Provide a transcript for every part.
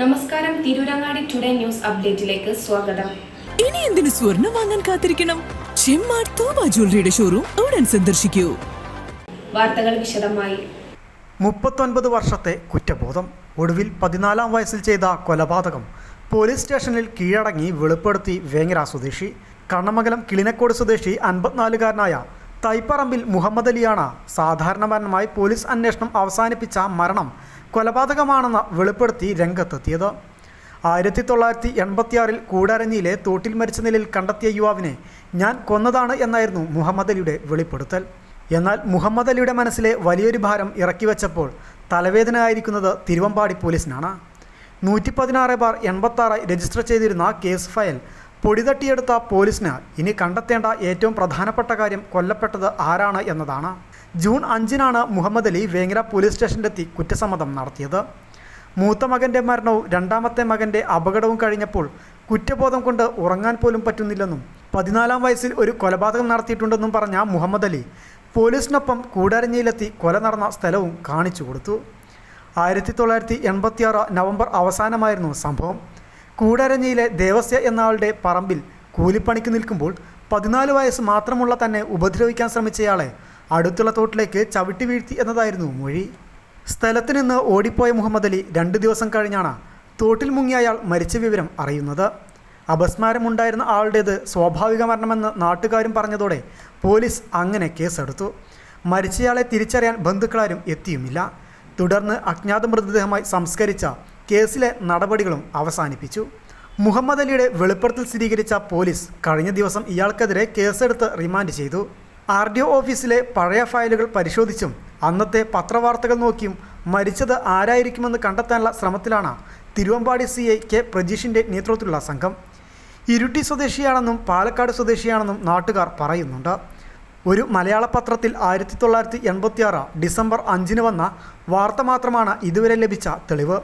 നമസ്കാരം Tirurangadi today news അപ്ഡേറ്റിലേക്ക് സ്വാഗതം. ഇനി എന്തിനു സ്വർണം വാങ്ങാൻ കാത്തിരിക്കണം? ചെമ്മാർ തോമ ജ്വല്ലറിയുടെ ഷോറൂം ഉടൻ സന്ദർശിക്കൂ. വാർത്തകൾ വിശദമായി. മുപ്പത്തൊൻപത് വർഷത്തെ കുറ്റബോധം. ഒടുവിൽ പതിനാലാം വയസ്സിൽ ചെയ്ത കൊലപാതകം. പോലീസ് സ്റ്റേഷനിൽ കീഴടങ്ങി വെളിപ്പെടുത്തി വേങ്ങര സ്വദേശി. കണ്ണമംഗലം കിളിനക്കോട് സ്വദേശി അൻപത്തിനാലുകാരനായ തൈപ്പറമ്പിൽ മുഹമ്മദ് അലിയാണ് മരണമായി പോലീസ് അന്വേഷണം അവസാനിപ്പിച്ച മരണം കൊലപാതകമാണെന്ന് വെളിപ്പെടുത്തി രംഗത്തെത്തിയത്. ആയിരത്തി തൊള്ളായിരത്തി എൺപത്തിയാറിൽ കൂടരഞ്ഞിയിലെ തോട്ടിൽ മരിച്ച നിലയിൽ കണ്ടെത്തിയ യുവാവിനെ ഞാൻ കൊന്നതാണ് എന്നായിരുന്നു മുഹമ്മദ് അലിയുടെ വെളിപ്പെടുത്തൽ. എന്നാൽ മുഹമ്മദ് അലിയുടെ മനസ്സിലെ വലിയൊരു ഭാരം ഇറക്കി വെച്ചപ്പോൾ തലവേദന ആയിരിക്കുന്നത് തിരുവമ്പാടി പോലീസിനാണ്. നൂറ്റി പതിനാറ് ബാർ എൺപത്താറായി രജിസ്റ്റർ ചെയ്തിരുന്ന കേസ് ഫയൽ പൊടിതട്ടിയെടുത്ത പോലീസിന് ഇനി കണ്ടെത്തേണ്ട ഏറ്റവും പ്രധാനപ്പെട്ട കാര്യം കൊല്ലപ്പെട്ടത് ആരാണ് എന്നതാണ്. ജൂൺ അഞ്ചിനാണ് മുഹമ്മദ് അലി വേങ്ങര പോലീസ് സ്റ്റേഷനിലെത്തി കുറ്റസമ്മതം നടത്തിയത്. മൂത്ത മകന്റെ മരണവും രണ്ടാമത്തെ മകന്റെ അപകടവും കഴിഞ്ഞപ്പോൾ കുറ്റബോധം കൊണ്ട് ഉറങ്ങാൻ പോലും പറ്റുന്നില്ലെന്നും പതിനാലാം വയസ്സിൽ ഒരു കൊലപാതകം നടത്തിയിട്ടുണ്ടെന്നും പറഞ്ഞ മുഹമ്മദ് അലി പോലീസിനൊപ്പം കൂടരഞ്ഞിയിലെത്തി കൊല നടന്ന സ്ഥലവും കാണിച്ചു കൊടുത്തു. ആയിരത്തി തൊള്ളായിരത്തി എൺപത്തിയാറ് നവംബർ അവസാനമായിരുന്നു സംഭവം. കൂടരഞ്ഞിയിലെ ദേവസ്യ എന്നയാളുടെ പറമ്പിൽ കൂലിപ്പണിക്ക് നിൽക്കുമ്പോൾ പതിനാല് വയസ്സ് മാത്രമുള്ള തന്നെ ഉപദ്രവിക്കാൻ ശ്രമിച്ചയാളെ അടുത്തുള്ള തോട്ടിലേക്ക് ചവിട്ടി വീഴ്ത്തി എന്നതായിരുന്നു മൊഴി. സ്ഥലത്ത് നിന്ന് ഓടിപ്പോയ മുഹമ്മദ് അലി രണ്ട് ദിവസം കഴിഞ്ഞാണ് തോട്ടിൽ മുങ്ങിയ അയാൾ മരിച്ച വിവരം അറിയുന്നത്. അപസ്മാരമുണ്ടായിരുന്ന ആളുടേത് സ്വാഭാവിക മരണമെന്ന് നാട്ടുകാരും പറഞ്ഞതോടെ പോലീസ് അങ്ങനെ കേസെടുത്തു. മരിച്ചയാളെ തിരിച്ചറിയാൻ ബന്ധുക്കളാരും എത്തിയുമില്ല. തുടർന്ന് അജ്ഞാത മൃതദേഹമായി സംസ്കരിച്ച കേസിലെ നടപടികളും അവസാനിപ്പിച്ചു. മുഹമ്മദ് അലിയുടെ വെളിപ്പെടുത്തൽ സ്ഥിരീകരിച്ച പോലീസ് കഴിഞ്ഞ ദിവസം ഇയാൾക്കെതിരെ കേസെടുത്ത് റിമാൻഡ് ചെയ്തു. ആർ ഡി ഒ ഓഫീസിലെ പഴയ ഫയലുകൾ പരിശോധിച്ചും അന്നത്തെ പത്രവാർത്തകൾ നോക്കിയും മരിച്ചത് ആരായിരിക്കുമെന്ന് കണ്ടെത്താനുള്ള ശ്രമത്തിലാണ് തിരുവമ്പാടി സി ഐ കെ പ്രജീഷിന്റെ നേതൃത്വത്തിലുള്ള സംഘം. ഇരുട്ടി സ്വദേശിയാണെന്നും പാലക്കാട് സ്വദേശിയാണെന്നും നാട്ടുകാർ പറയുന്നുണ്ട്. ഒരു മലയാള പത്രത്തിൽ ആയിരത്തി തൊള്ളായിരത്തി എൺപത്തിയാറ് ഡിസംബർ അഞ്ചിന് വന്ന വാർത്ത മാത്രമാണ് ഇതുവരെ ലഭിച്ച തെളിവ്.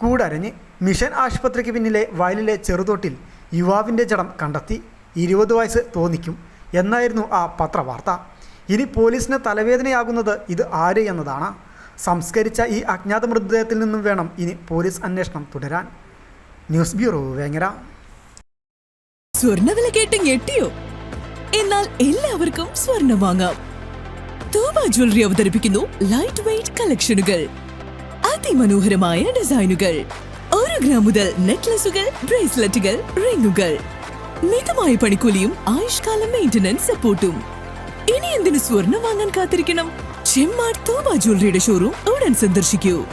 കൂടരഞ്ഞ് മിഷൻ ആശുപത്രിക്ക് പിന്നിലെ വയലിലെ ചെറുതോട്ടിൽ യുവാവിന്റെ ജഡം കണ്ടെത്തി. ഇരുപത് വയസ്സ് തോന്നിക്കും എന്നായിരുന്നു ആ പത്രവാർത്ത. ഇനി പോലീസിന് തലവേദനയാകുന്നത് ഇത് ആര് എന്നതാണ്. സംസ്കരിച്ച ഈ അജ്ഞാത മൃതദേഹത്തിൽ നിന്നും വേണം ഇനി പോലീസ് അന്വേഷണം തുടരാൻ. News bureau Vengara. സ്വർണവില കേട്ട് ഞെട്ടിയോ? എന്നാൽ എല്ലാവർക്കും സ്വർണം വാങ്ങാം. തോമ ജ്വല്ലറി അവതരിപ്പിക്കുന്നു ലൈറ്റ് വെയിറ്റ് കളക്ഷനുകൾ അതിമനോഹരമായ ഡിസൈനുകൾ. ഒരു ഗ്രാം മുതൽ നെക്ലസുകൾ ബ്രേസ്ലെറ്റുകൾ റിങ്ങുകൾ. മിതമായ പണിക്കൂലിയും ആയുഷ്കാല മെയിന്റനൻസ് സപ്പോർട്ടും ഇനി എന്തിനു സ്വർണം വാങ്ങാൻ കാത്തിരിക്കണം? ചെമ്മാർ തൂബ ജ്വല്ലറിയുടെ ഷോറൂം ഉടൻ സന്ദർശിക്കൂ.